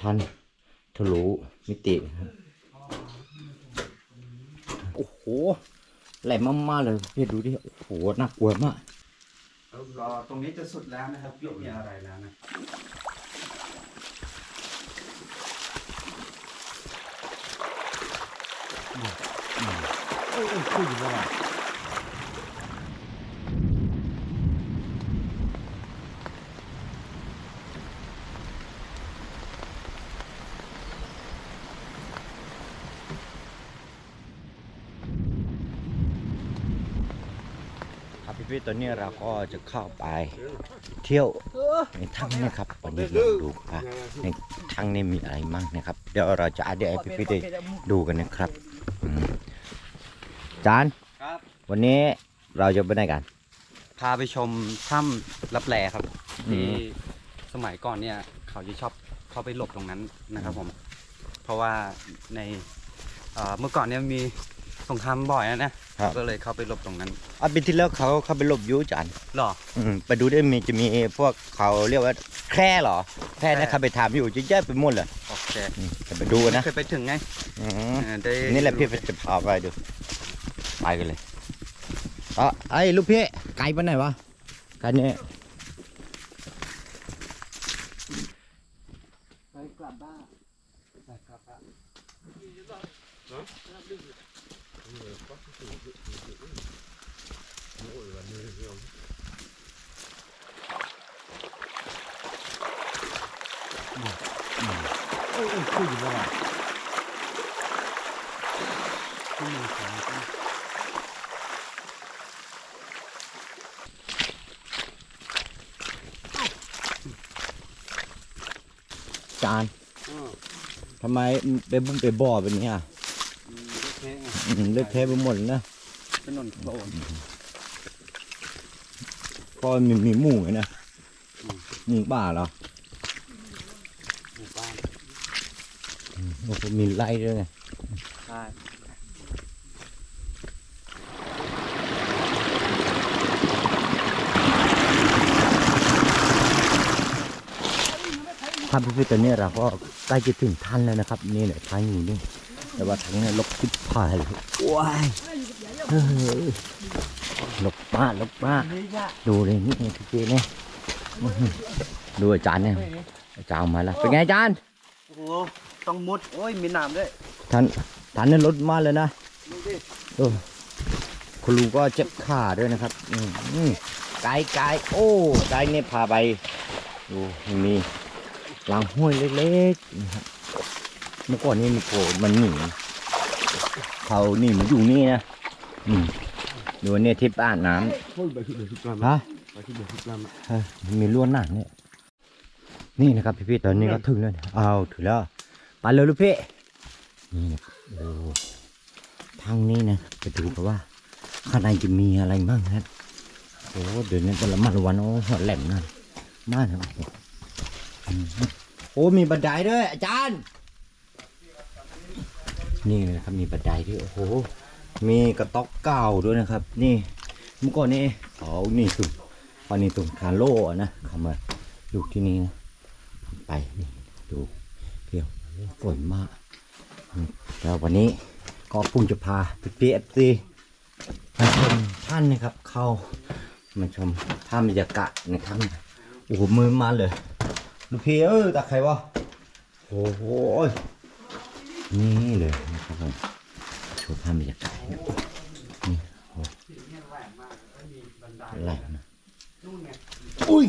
ท่านทะลุมิตินะครับโอ้โหแหลมมากๆเลยพี่ดูดิโอ้โหน่ากลัวมากรอตรงนี้จะสุดแล้วนะครับไม่มีอะไรแล้วนะครับพี่ ๆตอนนี้เราก็จะเข้าไปเที่ยวในถ้ำนะครับวันนี้เราดูว่าในถ้ำนี้มีอะไรมั่งนะครับ เดี๋ยวเราจะอัปเดตให้พี่ๆได้ดูกันนะครับอืมจานครับวันนี้เราจะไปไหนกัน พาไปชมถ้ำรับแลครับอืมที่สมัยก่อนเนี่ย เขาจะชอบเข้าไปหลบตรงนั้นนะครับผม เพราะว่าในเอ่อเมื่อก่อนเนี่ยมี สงครามบ่อยนะนะครับ ก็เลยเข้าไปหลบตรงนั้นอาปีที่แล้วเขาเขาไปหลบอยุจานหรอ อืมไปดูได้มีจะมีพวกเขาเรียกว่าแคร่เหรอแคร่นะครับไปถามอยู่เยอะแยะไปหมดเลยโอเคอืมจะไปดูนะเคยไปถึงไงอืมเออได้นี่แหละพี่จะพาไปดูไปกันเลยอ๋อไอ้ลูกพี่ไกลไปไหนวะไกลเนี่ยไปกลับบ้านไปกลับบ้าน จานทำไมไปบุ้งไปบ่อแบบนี้อะ เคไงอืมเลือดแท้ไปหมดเลยนะถนนโคลนก็มีมีหมูไงนะอืมหมูป่าเหรอหมู่บ้านโอ้โหมีไล่ด้วยไงใช่ครับพี่ๆตอนนี้เราก็ใกล้จะถึงท่านแล้วนะครับ นี่แหละทางอยู่นี่ แต่ว่าทางนี้ลกทิพพายเลยว้ายเฮ้ยลกมากลกมากดูเลยนี่ไงพี่ๆเนี่ยอื้อหือดูอาจารย์เนี่ยอาจารย์เอามาแล้วเป็นไงอาจารย์โอ้โหต้องมุดโอ้ยมีน้ำด้วยท่านท่านนี่รถมากเลยนะดูดิเออคุณลุงก็เจ็บขาด้วยนะครับอืมอืมไกลไกลโอ้ไกลเนี่ยพาไปดูมีลางห้วยเล็กๆนะครับ เมื่อก่อนนี่มีโผล่มันหนีเขานี่มันอยู่นี่นะอืมดูเนี่ยที่บ้านน้ำฮะมีล้วนหนังเนี่ยนี่นะครับพี่ๆตอนนี้ก็ถึงแล้วเนี่ยเอาถึงแล้วไปเลยลูกพี่นี่นะครับโอ้ทางนี้นะไปดูกันว่าข้างในจะมีอะไรบ้างนะโอ้เดี๋ยวนี้แต่ละมันวันโอ้หัวแหลมนั่นมากนะอืมโอ้มีบันไดด้วยอาจารย์ นี่นะครับมีบันไดด้วยโอ้โหมีกระต๊อกเก่าด้วยนะครับ นี่เมื่อก่อนนี่เขานี่สุดตอนนี้ตุ่มคาโล่นะเขามาอยู่ที่นี่นะไปนี่ดูเพียวฝนมากแล้ววันนี้ก็พุ่งจะพาพี่พีเอฟซีมาชมท่านนะครับ เข้ามาชมท่ามบรรยากาศในถ้ำโอ้โหมือมาเลย ลูกพี่เออตาใครวะโอ้โห นี่เลยนะครับผมชมท่ามบรรยากาศนี่โอ้แหลมนะอุ้ย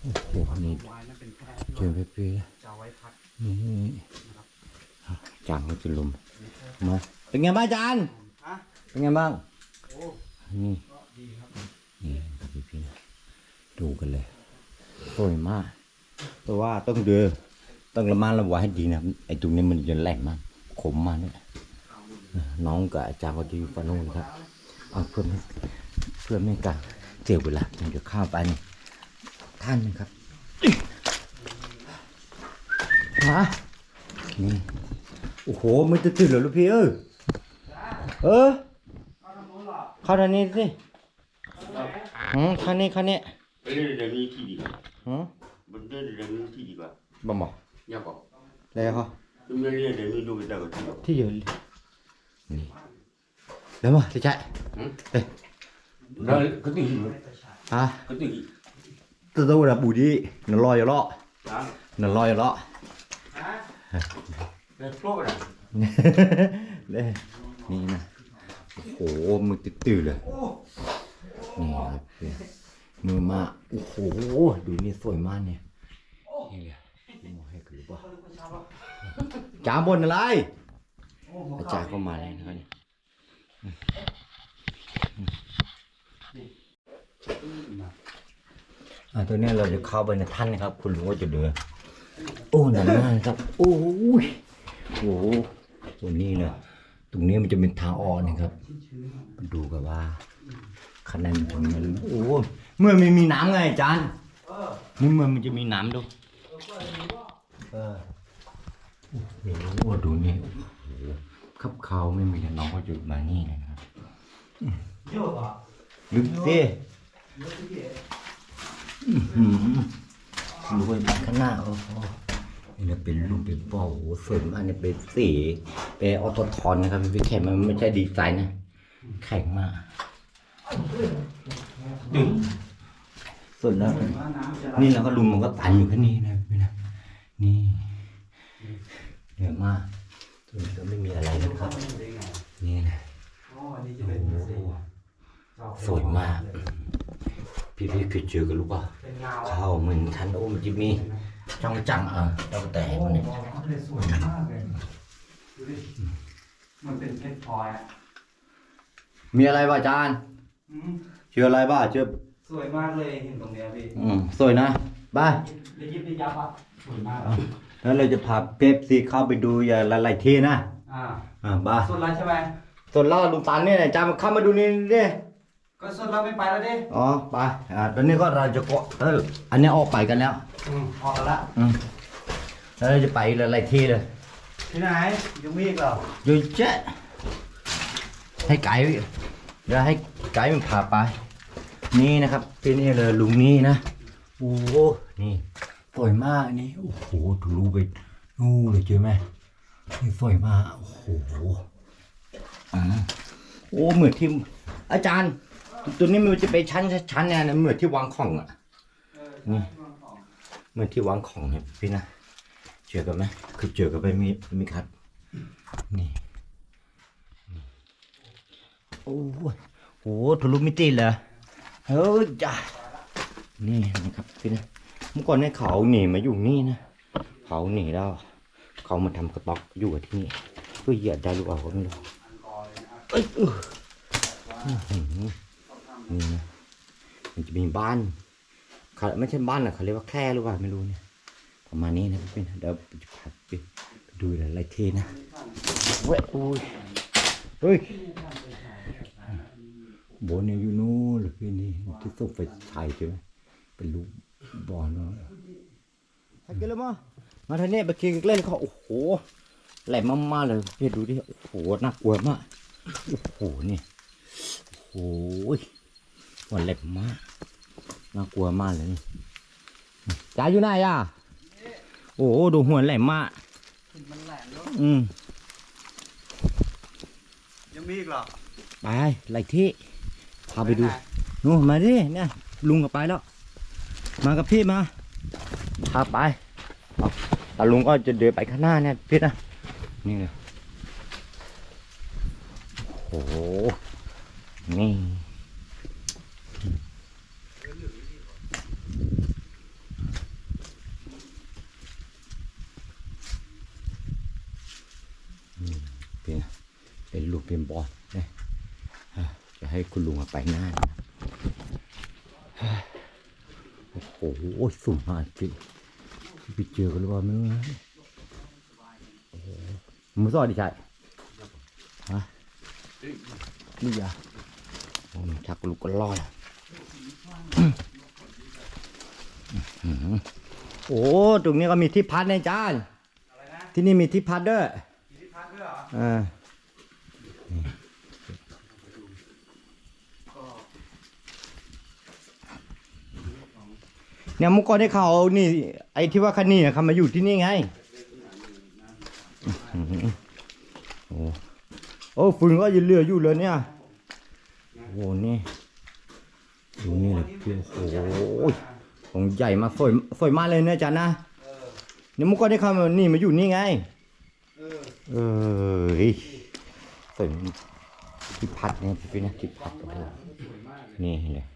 โอ้โหนี่วายนั่นเป็นแค่เจอพี่พีจะเอาไว้พักนี่จางก็จะลมมาเป็นไงบ้างอาจารย์ฮะเป็นไงบ้างโอ้นี่ก็ดีครับนี่ครับพี่พี่ๆดูกันเลยสวยมากแต่ว่าต้องเดือ ต้องระมัดระวังให้ดีนะไอ้ตรงนี้มันจะแรงมากขมมากเนี่ยน้องกับอาจารย์ก็จะอยู่ฝั่งนู้นครับเอาเพื่อไม่เพื่อไม่การเสียเวลาเดี๋ยวข้ามไปนี่ท่านนะครับฮะนี่โอ้โหมันจะตื่นเหรอลูกพี่เออเออเอาทางโน้นเหรอเข้าทางนี้สิอืมข้างนี้ข้างนี้ไปเล่นเรื่องนี้ที่ดีกว่าอืมมันเล่นเรื่องนี้ที่ดีกว่าบ่บอ ก nhà có แล้วเขา chúng ta liên đến lưu cái đầu cái đầu ที่อยู่นี่แล้วมาที่ใช่ đó cái gì อะ cái gì ตัวตัวระบุดีนลอยอยู่เลาะ đó นลอยอยู่เลาะ cái số này เด้นี่นะโอ้โหมือตื่นๆเลย นี่ครับเนี่ยมือมาโอ้โห ดูนี่สวยมากเนี่ยนี่เลย จามบนอะไรอาจารย์ก็มาแล้วนะครับเนี่ยอ่าตัวนี้เราจะเข้าไปในท่านนะครับ คุณลุงก็จะเดินโอ้หนานมากครับโอ้ยโอ้โหตัวนี้นะตรงนี้มันจะเป็นทางออกนะครับ ดูกันว่าคะแนนผลมันโอ้เมื่อไม่มีน้ำไงอาจารย์นี่เมื่อมันจะมีน้ำดู ออโอ้โหดูนี่ขับเขาไม่มีแต่น้องก็จะมานี่นะครับลึกสิอื้อหือดูไปข้างหน้าโอ้โหนี่นะเป็นรูปเป็นเป้าโอ้โหสวยมากเนี่ยเป็นสีเป็นออโตทอนนะครับพี่แข็งมันไม่ใช่ดีไซน์นะแข็งมากดึงส่วนแล้วนี่แล้วก็ลุมมันก็ตันอยู่แค่นี้นะ นะนี่เหนื่อยมากส่วนนี้ก็ไม่มีอะไรนะครับ นี่นะโอ้โหสวยมาก พี่พี่ๆเคยเจอกันรู้ป่ะเข้าเหมือนทันโอ้มันจะมีช่องจังเออเจ้าแต่มันเนี่ยเลยสวยมากเลยดูดิมันเป็นเพชรพลอยอะมีอะไรบ้าอาจารย์อืมเชื่ออะไรบ้าเชื่อสวยมากเลยเห็นตรงเนี้ยพี่อืมสวยนะบ้า ได้ยิบได้ยับอะสวยมากแล้วเราจะพาเป๊ปซีเข้าไปดูอย่าหลายๆที่นะอ่าอ่าบ้าสุดแล้วใช่ไหมส่วนเราลุงตันเนี่ยอาจารย์เข้ามาดูนี่ดิก็สุดแล้วไม่ไปแล้วดิอ๋อไปอ่าตอนนี้ก็เราจะเกาะเอออันนี้ออกไปกันแล้วอืมออกแล้วละอืมแล้วเราจะไปหลายๆที่เลยที่ไหนยังมีอีกเหรออยูเจ๊ให้ไกด์เดี๋ยวให้ไกด์มันพาไป นี่นะครับที่นี่เลยลุงนี่นะโอ้โห นี่สวยมากนี่โอ้โหทะลุไปนู่นเลยเจอไหมนี่สวยมาก โอ้โหอ่าโอ้เหมือนที่อาจารย์ ตัวนี้มันจะเป็นชั้นชั้นเนี่ยนะเหมือนที่วางของอะนี่เหมือนที่วางของเนี่ยพี่นะเจอกันไหมคือเจอกันไปมีมีครับนี่โอ้โหโหทะลุมิติเลยเฮ้ยจ้านี่นะครับพี่นะ เมื่อก่อนเนี่ยเขาหนีมาอยู่นี่นะเขาหนีแล้วเขามาทำกระต๊อกอยู่กับที่นี่เพื่อเหยียดได้หรือเปล่าก็ไม่รู้เอ้ยเอออื้อหือนี่นะมันจะมีบ้านเขาไม่ใช่บ้านหรอกเขาเรียกว่าแค่หรือเปล่าไม่รู้เนี่ยประมาณนี้นะพี่นเดี๋ยวจะพาไปดูหลายๆทีนะเว้ยอุ้ยเฮ้ยบนเนี่ยอยู่นู้นหรือพี่นี่ที่ส่งไปถ่ายใช่ไหมเป็นลูก บอลเนาะถ่ายกันเลยมั้มาทางนี้ไปกินเล่นเขาโอ้โหแหลมมากๆเลยพี่ดูดิโอ้โหน่ากลัวมากโอ้โหนี่โอ้โหหัวแหลมมากน่ากลัวมากเลยนี่จ่าอยู่ไหนอะโอ้โหดูหัวแหลมมากมันแหลมแล้วอืมยังมีอีกเหรอไปไล่ที่พาไปดูนู่นมาดิเนี่ยลุงก็ไปแล้ว มากับพี่มาพาไปเอาแต่ลุงก็จะเดินไปข้างหน้าเนี่ยพี่นะนี่เลยโอ้โหนี่นี่พี่นะเป็นลูกเป็นบอลเนี่ยจะให้คุณลุงเอาไปหน้านะ โอ้โหสูงมากจริงไปเจอกันหรือเปล่าไม่รู้นะโอ้โหมือสอดดิชัยฮะนี่ยาโอ้ชักลูกก็ลอยอื้อหือโอ้ตรงนี้ก็มีที่พักในะจานอะไรนะที่นี่มีที่พักด้วยมีที่พักด้วยเหรออ่า เนี่ยมื่อก่อนได้เขานี่ ไอ้ที่ว่าคันนี้เขามาอยู่ที่นี่ไงโอ้โอ้ฟืนก็ยังเหลืออยู่เลยเนี่ยโอ้นี่ดูนี่เลยพี่โอ้โหของใหญ่มากสวยสวยมากเลยเนี่ยจารย์นะเนี่ยมื่อก่อนได้เขามานี่มาอยู่นี่ไงเออสวยที่พัดเนี่ยพี่นะที่พัดโอ้โหนี่เลย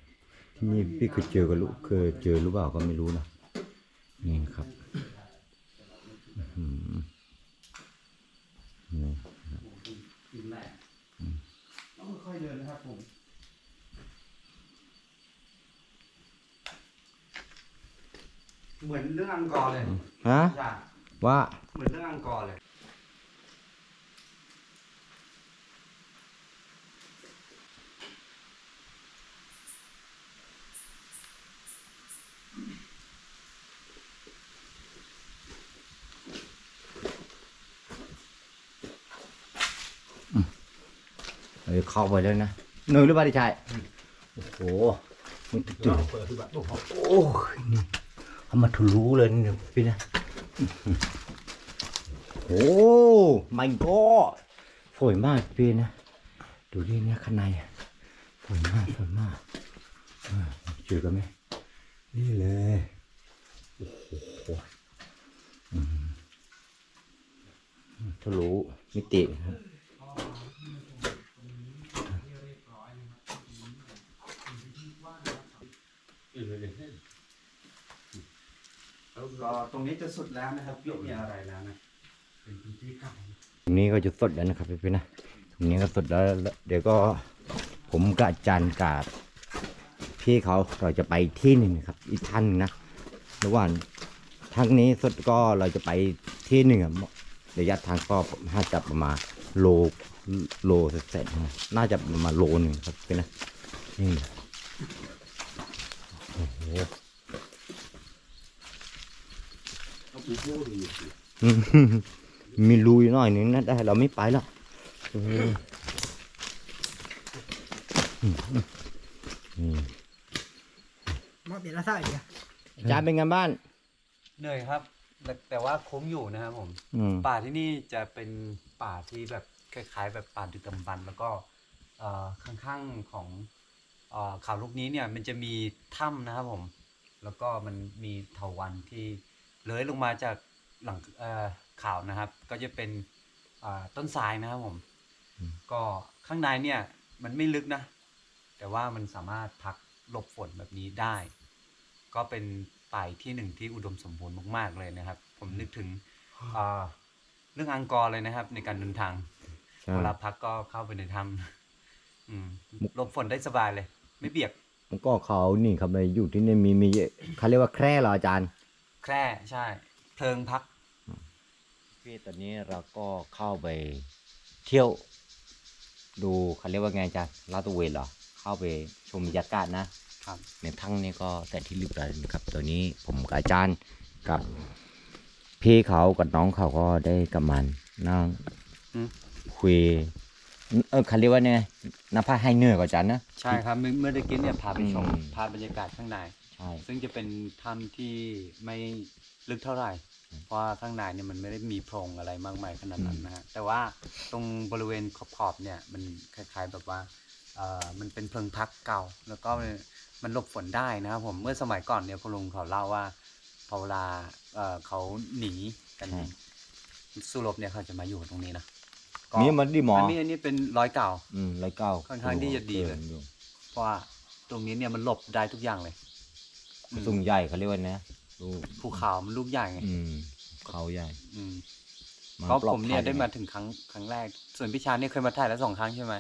นี่พี่เคยเจอกับลูกเคยเจอหรือเปล่าก็ไม่รู้นะนี่ครับอื้อหือนี่กินแหละต้องค่อยๆเดินนะครับผมเหมือนเรื่องอังกอร์เลยฮะจ้ะว่าเหมือนเรื่องอังกอร์เลย เออเข้าไปแล้วนะเหนื่ยหรือเปล่าดิชายโอ้โหมันตื่นโอ้ยนี่เอามาทะลุเลยนี่พี่นะโอ้ไม่ก็สวยมากพี่นะดูดิเนี่ยข้างในสวยมากสวยมากเจอกันไหมนี่เลยโอ้โหทะลุมิติครับ ก็ตรงนี้จะสุดแล้วนะครับไม่มีอะไรแล้วนะเป็นพื้นที่เก่าตรงนี้ก็จะสดแล้วนะครับพี่ๆนะตรงนี้ก็สดแล้วแล้วเดี๋ยวก็ผมกับอาจารย์กับพี่เขาเราจะไปที่หนึ่งนะครับ อีกท่านหนึ่งนะระหว่างทางนี้สดก็เราจะไปที่หนึ่งอะระยะทางก็น่าจะประมาณโลโลเสร็จๆนะน่าจะประมาณโลหนึ่งครับพี่นะนี่โอ้โหอื มมีรูอยู่หน่อยนึงนะได้เราไม่ไปแล้วเอออืมอืมมาเปลี่ยนละท่าอีกอะอาจารย์เป็นไงบ้านเหเหนื่อยครับ แต่แต่ว่าคุ้มอยู่นะครับผมอืมป่าที่นี่จะเป็นป่าที่แบบคล้ายๆ แบบป่าดึกดำบรรพ์แล้วก็เอ่อข้างๆของเอ่อเขาลูกนี้เนี่ยมันจะมีถ้ำนะครับผม แล้วก็มันมีเถาวันที่เลื้อยลงมาจากหลังเอ่อเขานะครับ ก็จะเป็นอ่าต้นทรายนะครับผม ก็ข้างในเนี่ยมันไม่ลึกนะ แต่ว่ามันสามารถพักหลบฝนแบบนี้ได้ ก็เป็นป่าอีกที่หนึ่งที่อุดมสมบูรณ์มาก ๆ เลยนะครับ ผมนึกถึงอ่าเรื่องอังกอร์เลยนะครับ ในการเดินทางใช่เวลาพักก็เข้าไปในถ้ำอืมหลบฝนได้สบายเลย ไม่เบียก มันก็เขานี่ครับไปอยู่ที่นี่มีมีเขาเรียกว่าแคร่เหรออาจารย์ แคร่ใช่ เพลิงพักพี่ตอนนี้เราก็เข้าไปเที่ยว ดูเขาเรียกว่าไงอาจารย์ลาดตระเวนเหรอ เข้าไปชมบรรยากาศนะ ครับ ในทั้งนี้ก็แต่ที่เรียบร้อยนะครับตัวนี้ผมกับอาจารย์กับ พี่เขากับน้องเขาก็ได้กำมันนั่งอืม คุย เออเขาเรียกว่าไงน้าพาให้เหนื่อยกว่าอาจารย์นะ ใช่ครับเมื่อเมื่อตะกี้เนี่ยพาไปชมอืมพาบรรยากาศข้างใน ใช่ ซึ่งจะเป็นถ้ำที่ไม่ลึกเท่าไหร่ เพราะว่าข้างในเนี่ยมันไม่ได้มีโพรงอะไรมากมายขนาดนั้นนะฮะ แต่ว่าตรงบริเวณขอบๆเนี่ยมันคล้ายๆแบบว่าเอ่อมันเป็นเพิงพักเก่า แล้วก็มันหลบฝนได้นะครับผมเมื่อสมัยก่อนเนี่ยคุณลุงเขาเล่าว่าพอเวลาเอ่อเขาหนีกันสู้รบเนี่ยเขาจะมาอยู่ตรงนี้นะก็ มีมันดีหมออันนี้อันนี้เป็นร้อยเก่า อืมร้อยเก้าค่อนข้างที่จะดีเลยเพราะว่าตรงนี้เนี่ยมันหลบได้ทุกอย่างเลยอืมสูงใหญ่เขาเรียกว่าไงดูภูเขามันลูกใหญ่ไงอืมเขาใหญ่ อืมาก็ปลอผมเนี่ยภัได้มาถึงครั้งครั้งแรก ส่วนพี่ชาเนี่ยเคยมาถ่ายแล้วสองครั้งใช่ไหม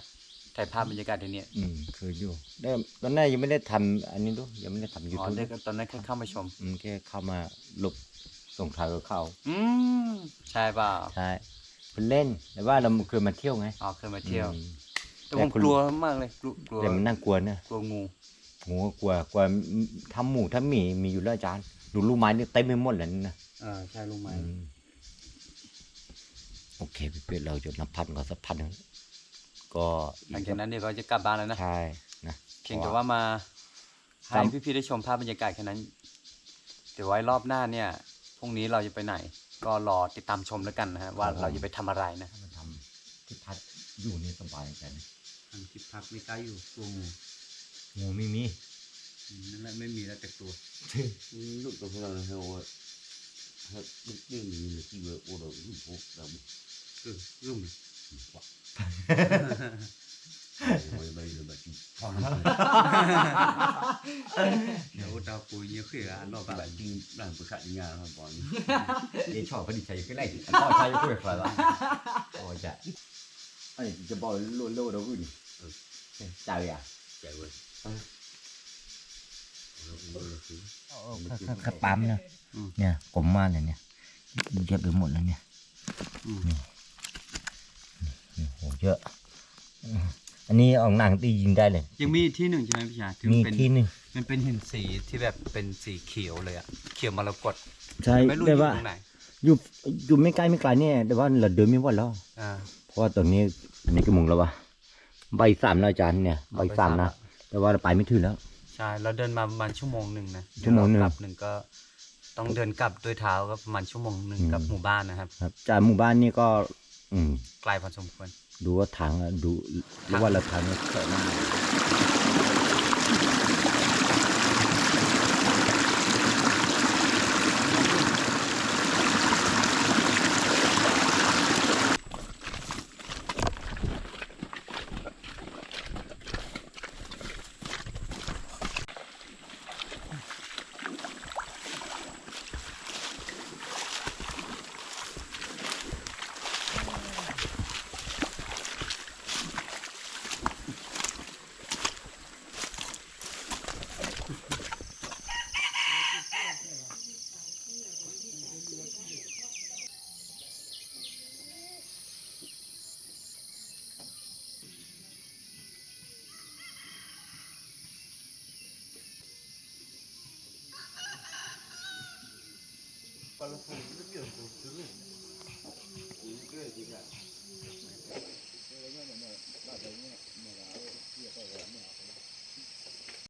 ถ่ายภาพบรรยากาศในเนี้ยอืมเคยอยู่ได้ตอนนั้นยังไม่ได้ทำอันนี้ด้วยยังไม่ได้ทำยูอ๋อทูบได้ก็ตอนนั้นแค่เข้ามาชม อืมแค่เข้ามาหลบส่งท้ายกับเขาอืมใช่เปล่าใช่ เป็นเล่นแต่ว่าเราเคยมาเที่ยวไงอ๋อเคยมาเที่ยว อืม แต่ผมแต่คุณ กลัวมากเลยกลัวกลัวแต่มันน่ากลัวนะกลัวงูหมูก็กลัวกลัวทำหมูทำหมีมีอยู่แล้วอาจารย์ ดูลูกไม้นี่เต็มไปหมดเลยนี่นะเออใช่ลุงไหมอืมโอเคพี่เพื่อนเราจะนับพันก่อนสักพันหนึ่งก็หลังจากนั้นเดี๋ยวก็จะกลับบ้านแล้วนะใช่นะเพียงแต่ว่ามาให้จำพี่ๆได้ชมภาพบรรยากาศแค่นั้นเดี๋ยวไว้รอบหน้าเนี่ยพรุ่งนี้เราจะไปไหน ก็รอติดตามชมแล้วกันนะฮะว่าเราจะไปทำอะไรนะ ถ้ามันทำที่พัดอยู่นี่สบายกันทางที่พักไม่กล้าอยู่กลัวงูงูไม่มีอืมนั่นแหละไม่มีแล้วแต่ตัว lúc đó là heo hết lúc đi mình là khi vừa ô đầu lúc phố là เออรุ่ม bây bây giờ bà chú เดี๋ยวดาวปุยเยอะขึ้นอะนอกบ้าน bà chú làm cái khại nhà hoàn toàn เดี๋ยวชอบพอดีใจก็ไล่พ่อใช้ก็ไม่พอละโอ้จะไอ้จะบอกโลโลเราอื่นจ่ายอะ chạy rồi ขับปั๊มเนี่ยเนี่ยผมมาเนี่ยเนี่ยเยอะไปหมดแล้วเนี่ยอืมนี่โหเยอะ อืมอันนี้ออกหนังตียิงได้เลย ยังมีอีกที่หนึ่งใช่ไหมพี่ชายที่มีมันเป็นที่หนึ่งมันเป็นหินสีที่แบบเป็นสีเขียวเลยอะเขียวมรกตใช่ไม่รู้อแต่ยู่ว่าตรงไหนอยู่อยู่ไม่ไกลไม่ไกลเนี่ยแต่ว่าเราเดินไม่ไหวแล้วอ่า เพราะว่าตอนนี้อันนี้กี่โมงแล้ววะใบายสามแล้วอาจารย์เนี่ยใบายสามนะแต่ว่าเราไปไม่ถึงแล้ว ใช่เราเดินมาประมาณชั่วโมงหนึ่งนะชั่วโมงหนึ่งเดี๋ยเรากลับหนึ่งก็ต้องเดินกลับด้วยเท้าก็ประมาณชั่วโมงหนึ่งอืม กับหมู่บ้านนะครับ ครับจากหมู่บ้านนี่ก็ อืมไกลพอสมควร ดูว่าทางอะดูรู้ว่าเราทางเนี่ย Thank you.